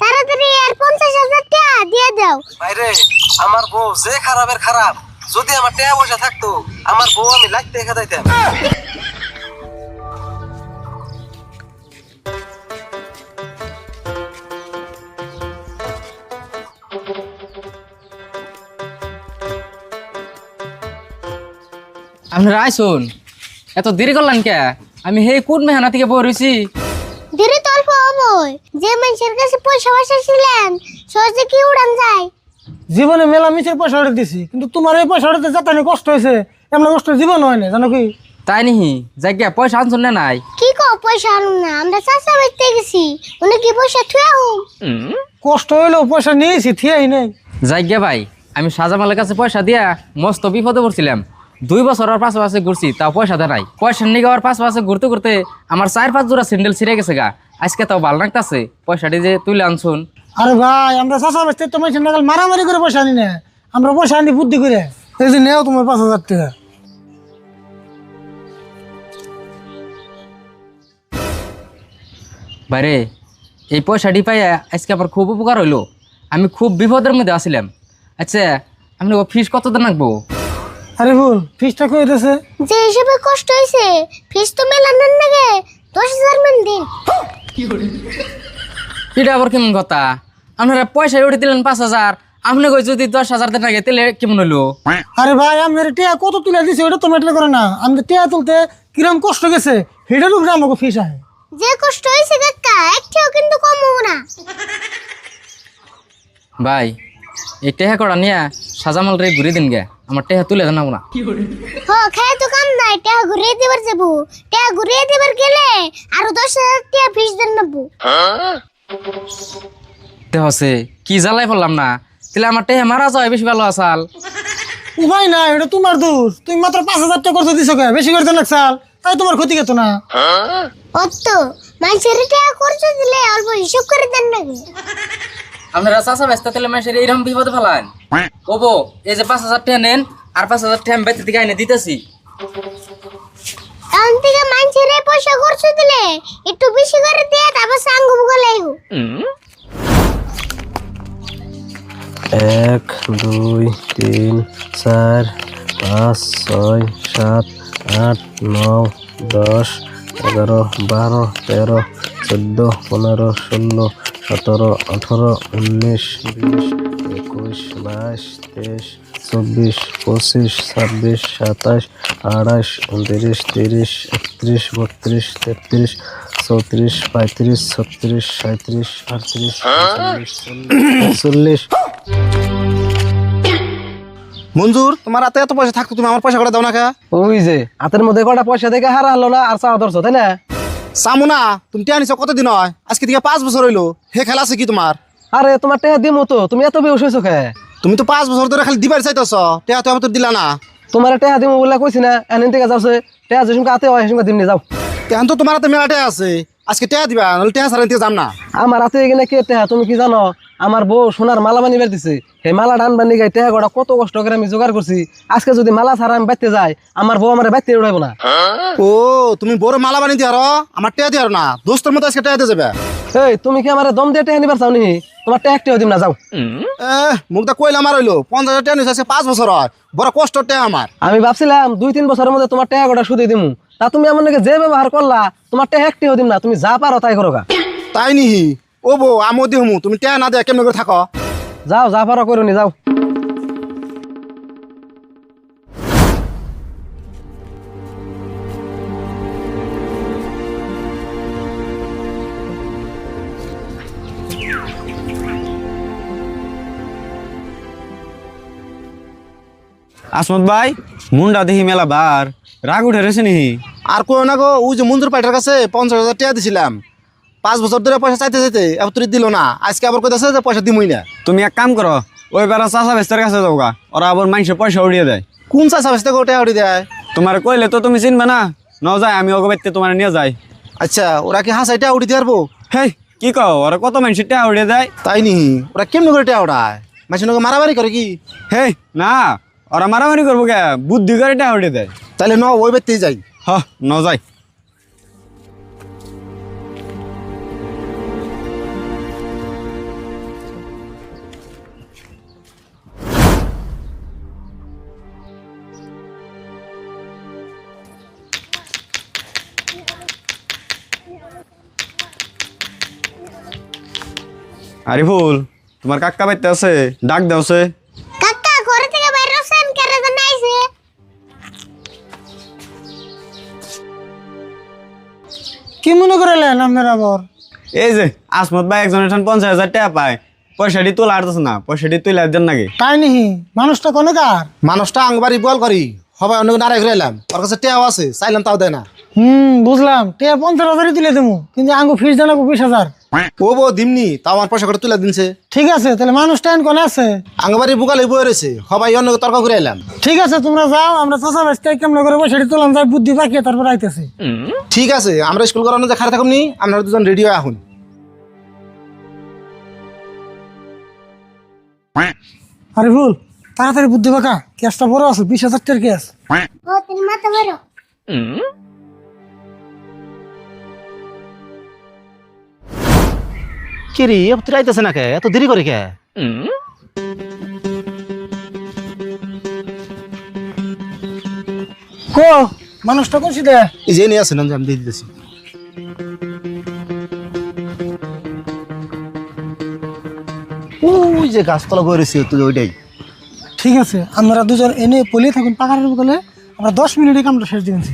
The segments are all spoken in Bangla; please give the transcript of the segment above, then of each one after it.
তাড়াতাড়ি আর পঞ্চাশ হাজার টাকা দিয়ে দাও। আমার বউ যে খারাপের খারাপ যদি আমার টাকা পয়সা থাকতো আমার বউ আমি লাগতে দেখা দিতাম। আপনারা আইসুন। এত দেরি করলেন কে? আমি হে কোন মেহানা থেকে বই রয়েছি? হবই যে মানুষের কাছে পয়সা পয়সা ছিলেন সহজে কি উড়ান যায়? জীবনে মেলা মিছের পয়সা উঠে দিছি কিন্তু তোমার এই পয়সা উঠাতে যাতানি কষ্ট হয়েছে এমন কষ্ট জীবন হয় না জানো কি? তাই নিহি জায়গা পয়সা আনছুন না নাই? কি কো পয়সা আনুন না আমরা চাষা বেচতে গেছি উনি কি পয়সা থুয়া হুম কষ্ট হইলেও পয়সা নিয়েছি থিয়াই নেই। জায়গা ভাই আমি সাজামালের কাছে পয়সা দিয়া মস্ত বিপদে পড়ছিলাম। দুই বছর আর পাশে পাশে ঘুরছি তাও পয়সা দেয় নাই। পয়সা নিয়ে আর পাশে পাশে ঘুরতে ঘুরতে আমার চার পাঁচ জোড়া স্যান্ডেল ছিঁড়ে গেছে গা। আজকে তাও ভালো লাগতাছে পয়সাটি যে তুলে আনছুন। আরে ভাই আমরা চাষা বেচতে তো মানুষের নাগাল মারামারি করে পয়সা আনি না। আমরা পয়সা আনি বুদ্ধি করে। এই যে নেও তোমার পাঁচ হাজার টাকা। বাইরে এই পয়সাটি পাইয়া আজকে আমার খুব উপকার হইল। আমি খুব বিপদের মধ্যে আসছিলাম আচ্ছা আপনি ফিস কত দেন রাখব আরে ভুল ফিসটা কই দিতেছে যে হিসেবে কষ্ট হয়েছে ফিস তো মেলানোর নাগে। দশ হাজার মান দিন। এটা আবার কেমন কথা? আপনারা পয়সা উঠে দিলেন পাঁচ হাজার। আপনি কই যদি দশ হাজার দেন আগে তাহলে কেমন হইল? আরে ভাই আমার টিয়া কত তুলে দিছে ওটা তো ম্যাটার করে না। আমাদের টিয়া তুলতে কিরম কষ্ট গেছে সেটার উপরে আমাকে ফিস আহে। যে কষ্ট হয়েছে কাকা একটাও কিন্তু কম হব না। ভাই এই টেহা করা নিয়ে সাজামাল রে ঘুরে দিন গে। আমার টেহা তুলে জানাব না হ খাই তো কাম নাই টাকা ঘুরিয়ে দিবার যাব। টাকা ঘুরিয়ে দিবার গেলে আরও দশ হাজার টাকা ফিস দেন নেব। হচ্ছে কি জ্বালাই পড়লাম না? তাহলে আমার টেহা মারা যায় বেশি ভালো আসাল উপায় নাই এটা তোমার দোষ। তুমি মাত্র পাঁচ হাজার টাকা করতে দিছো কে? বেশি করে দেন চাল। তাই তোমার ক্ষতি গেত না? অত মানুষের টাকা খরচ দিলে অল্প হিসাব করে দেন নাকি আপনারা চাষা ব্যস্ত মাসের এইরকম বিপদে ফেলান। ওবো এই যে পাঁচ হাজার টাকা নেন আর পাঁচ হাজার টাকা আমি বেঁচে দিকে আইনে দিতেছি। এখন থেকে মানুষের পয়সা খরচ দিলে একটু বেশি করে দিয়ে তারপর সাঙ্গ বলে এক দুই তিন চার পাঁচ ছয় সাত আট নয় দশ এগারো বারো তেরো চোদ্দ পনেরো ষোলো সতেরো আঠারো উনিশ বিশ একুশ বাইশ তেইশ চব্বিশ পঁচিশ ছাব্বিশ সাতাশ আঠাশ উনত্রিশ তিরিশ একত্রিশ বত্রিশ তেত্রিশ চৌত্রিশ পঁয়ত্রিশ ছত্রিশ সাঁত্রিশ আটত্রিশ চল্লিশ মঞ্জুর তোমার হাতে এত পয়সা থাকতো তুমি আমার পয়সা করে দাও না কা? ওই যে হাতের মধ্যে কটা পয়সা দেখে হারা হলো না আর চাওয়া ধরছো তাই না? সামু না তুমি টিয়া নিছো কতদিন হয়? আজকে থেকে পাঁচ বছর হইল। হে খেলা আছে কি তোমার আরে তোমার টেহা দিমো তো তুমি এত বেউস হয়েছো খে তুমি তো পাঁচ বছর ধরে খালি দিবার চাইতেছ টিয়া তো আমি তো দিলা না। তোমার টেহা দিমো বলে কইছি না এনে থেকে যাওছে টেহা যে সঙ্গে আতে হয় সঙ্গে দিমনি যাও। তেহান তো তোমার হাতে মেলা টেহা আছে। আজকে টেহা দিবা নাহলে টেহা সারা যাম না। আমার হাতে এখানে কে টেহা তুমি কি জানো? আমার বউ সোনার মালা বানিয়ে দিছে। সেই মালা ডান বানি গাই টেহা গড়া কত কষ্ট করে আমি জোগাড় করছি। আজকে যদি মালা ছাড়া আমি বাইতে যাই আমার বউ আমার বাইতে উড়াইব না। ও তুমি বড় মালা বানিয়ে দিয়ার? আমার টিয়া দিয়ার না। দোস্তের মতো আজকে টিয়া দিয়ে যাবে। এই তুমি কি আমার দম দিয়ে টেহা নিবার চাও নি? তোমার টেহা একটিও দিম না যাও। মুখটা কইলে আমার হইল। পঞ্চাশ হাজার টিয়া নিছে পাঁচ বছর হয়। বড় কষ্ট টিয়া আমার। আমি ভাবছিলাম দুই তিন বছরের মধ্যে তোমার টেহা গোটা সুদে দিমু। তা তুমি আমার নাকি যে ব্যবহার করলা তোমার টেহা একটিও দিম না। তুমি যা পারো তাই করো তাই নিহি। ও বউ আমো দিহমু তুমি টিয়া না দেয়া কেমন করে থাকো? যাও যা পারো করো নি যাও। আসমত ভাই মুন্ডা দেখি মেলা বার। রাগ উঠে রেছে নি আর কই না গো ওই যে মঞ্জুর পাইটার কাছে পঞ্চাশ হাজার টাকা দিছিলাম। পাঁচ বছর ধরে পয়সা চাইতে চাইতে এবার তুই দিল না। আজকে আবার কইতাছে যে পয়সা দিমই না। তুমি এক কাম করো ওই বেড়া চাষা বেস্তার কাছে যাও গা ওরা আবার মানুষের পয়সা উড়িয়ে দেয়। কোন চাষা বেসতে গোটে আউড়ি দেয়? তোমার কইলে তো তুমি চিনবে না ন যায় আমি ওকে বাইতে তোমার নিয়ে যাই। আচ্ছা ওরা কি হাসাইটা উড়ি দিয়ে পারব হেই কি কও ওরা কত মানুষের টাকা উড়িয়ে দেয়? তাই নি ওরা কেমনি করে টেয়া উড়ায়? নগে মারামারি করে কি? হেই না ওরা মারামারি করব কে বুদ্ধি করে টাকা উড়িয়ে দেয়। তাইলে ন ওই ব্যক্তি যাই। হ ন যাই আরিফুল তোমার কাকা বাইতে আছে? ডাক দেওছে কাকা ঘরে থেকে বাইরে আসেন কেন জানা আইছে। কি মনে করলেন আপনার আবার? এই যে আসমত ভাই একজন এখন পঞ্চাশ হাজার টাকা পায়। পয়সাটি তোলা আরতেছে না পয়সাটি তুলে দেন নাকি? তাই নিহি মানুষটা কোনে কার? মানুষটা আংবাড়ি বল করি সবাই অন্য নারাই ঘুরে এলাম ওর কাছে টেয়াও আছে চাইলাম তাও দেয় না। হুম বুঝলাম টিয়া পঞ্চাশ হাজারই তুলে দেবো কিন্তু আঙ্গু ফিস জানাব বিশ হাজার। ও বউ দিমনি তাও আমার পয়সা করে তুলে দিনছে। ঠিক আছে তাহলে মানুষটা এখন কোনে আছে? আংবাড়ি বুকালে বয়ে রয়েছে সবাই অন্য তর্ক করে এলাম। ঠিক আছে তোমরা যাও আমরা চাষা বাসটা কেমন করে পয়সাটি তুলাম যাই বুদ্ধি পাকিয়ে তারপর আইতেছি। ঠিক আছে আমরা স্কুল করানো যে খারে থাকুন নি আপনারা দুজন রেডি হয়ে আহুন। আরে ভুল তাড়াতাড়ি বুদ্ধি পাকা ক্যাশটা বড় আছে বিশ হাজার টাকার ক্যাশ। ও তুমি মাথা বেরো কি রে তুই আইতেছে না কে? এত দেরি করে কে? কো মানুষটা করছি দে এই যে নিয়ে আসেন আমি দিয়ে দিতেছি। ওই যে গাছতলা বয়ে রয়েছে তুই ওইটাই। ঠিক আছে আমরা দুজন এনে পলিয়ে থাকুন পাকার বদলে। আমরা দশ মিনিটে কামটা শেষ দিয়েছি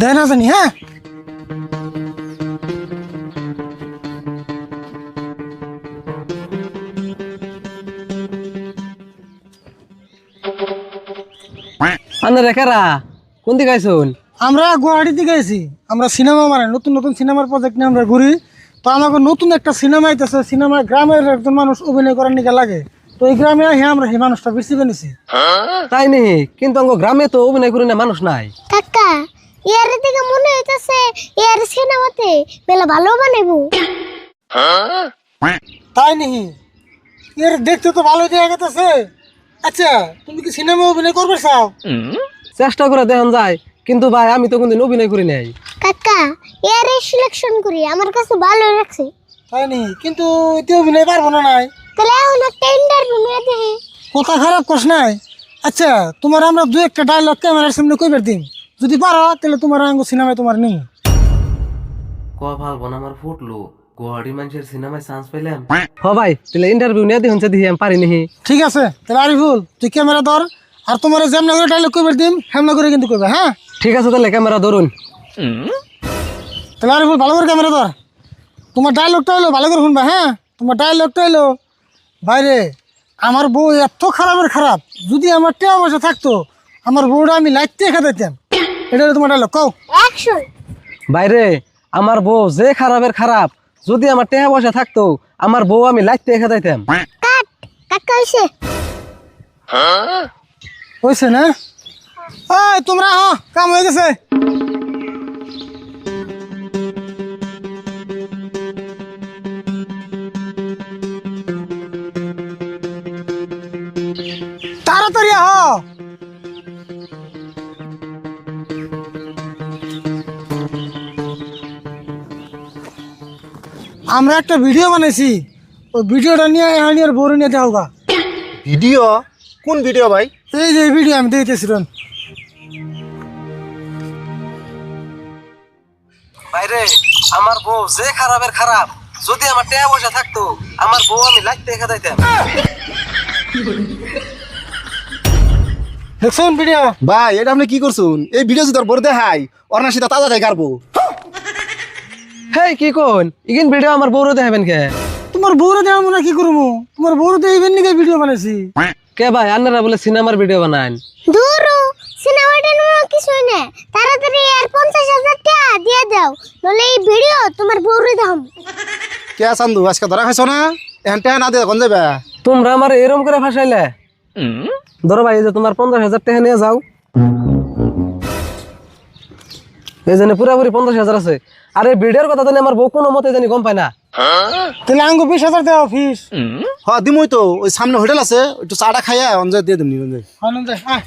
দেয় না জানি হ্যাঁ? আন্না রেখারা কোন দিকে আইসুন? আমরা গুয়াহাটিতে গেছি। আমরা সিনেমা মানে নতুন নতুন সিনেমার প্রজেক্ট নিয়ে আমরা ঘুরি। তো আমাকে নতুন একটা সিনেমা আইতেছে সিনেমা গ্রামের একজন মানুষ অভিনয় করার নিকে লাগে। তো এই গ্রামে হ্যাঁ আমরা সেই মানুষটা বেশি বেনেছি। তাই নি? কিন্তু অঙ্গ গ্রামে তো অভিনয় করি না মানুষ নাই। কাকা ইয়ার থেকে মনে হইতাছে ইয়ার সিনেমাতে বেলা ভালো বানাইবো। তাই নিহি এর দেখতে তো ভালোই দেখা গেতেছে। আচ্ছা তুমি কি সিনেমা অভিনয় করবে চাও? চেষ্টা করে দেখান যায় কিন্তু ভাই আমি তো কোনদিন অভিনয় করি নাই। কাকা ইয়ার সিলেকশন করি আমার কাছে ভালো লাগছে। তাই নি? কিন্তু এতে অভিনয় পারব না নাই। তাহলে এখন একটা ইন্টারভিউ নিয়ে দেখি। কথা খারাপ কস নাই। আচ্ছা তোমার আমরা দু একটা ডায়লগ ক্যামেরার সামনে কইবার দিন যদি পারো তাহলে তোমার আঙ্গ সিনেমায় তোমার নেই ক ভালো বোন আমার ফুটলো। গুয়াহাটি মানুষের সিনেমায় চান্স পাইলাম। হ ভাই তাহলে ইন্টারভিউ নিয়ে দেখুন দেখি আমি পারি নিহি। ঠিক আছে তাহলে আরিফুল তুই ক্যামেরা ধর আর তোমার যেমন করে ডায়লগ কইবার দিন হেমনা করে কিন্তু কইবা হ্যাঁ? ঠিক আছে তাহলে ক্যামেরা ধরুন। তাহলে আরিফুল ভালো করে ক্যামেরা ধর। তোমার ডায়লগটা হলো ভালো করে শুনবা হ্যাঁ? তোমার ডায়লগটা হলো বাইরে আমার বউ এত খারাপের খারাপ। যদি আমার টেয়া পয়সা থাকতো আমার বউটা আমি লাইতে দেখা দিতাম। এটা হলো তোমার ডায়লগ কও। অ্যাকশন বাইরে আমার বউ যে খারাপের খারাপ যদি আমার টেহা পয়সা থাকতো আমার বউ আমি লাইতে দেখা দিতাম কাট কাকা হইছে হয়েছে না? ওই তোমরা হ কাম হয়ে গেছে। তাড়াতাড়ি আহ। আমরা একটা ভিডিও বানাইছি। ওই ভিডিওটা নিয়ে আর বড় নিয়ে দেওয়া হোগা ভিডিও? কোন ভিডিও ভাই? এই যে ভিডিও আমি দিতেছিলাম বাইরে আমার বউ যে খারাপের খারাপ যদি আমার টেহা পয়সা থাকতো আমার বউ আমি লাইতে দেখা দিতাম। দেখছেন ভিডিও ভাই এটা আপনি কি করছুন? এই ভিডিও যদি তোর বড় দেখাই না তাজা দেয় গারবো হেই কি কোন ইগিন ভিডিও আমার বউরে দেখাবেন কে? তোমার বউরে মনে হয় কি করব? তোমার বউরে দিয়ে ইভেন নিকে ভিডিও বানাইছি। কে ভাই আন্নারা বলে সিনেমার ভিডিও বানান দূরু সিনেমাটা নিয়ে কিছুই না। তাড়াতাড়ি আর পঞ্চাশ হাজার টাকা দিয়ে দাও নলে এই ভিডিও তোমার বউরে দাম কে চান্দু আজকে ধরা খাইছো না? এখন টেহা না দিয়ে কোন যাবে তোমরা আমার এরম করে ফাঁসাইলে? ধরো ভাই যে তোমার পঞ্চাশ হাজার টাকা নিয়ে যাও। এই জন্য পুরাপুরি পঞ্চাশ হাজার আছে। আরে এই ভিডিওর কথা জানি আমার বউ কোনো মতে জানি গম পায় না। তাহলে আঙ্গু বিশ হাজার দেওয়া ফিস হ দিমই তো ওই সামনে হোটেল আছে একটু চাটা খাইয়া অঞ্জয় দিয়ে দিমনি অঞ্জয় অঞ্জয় আয়।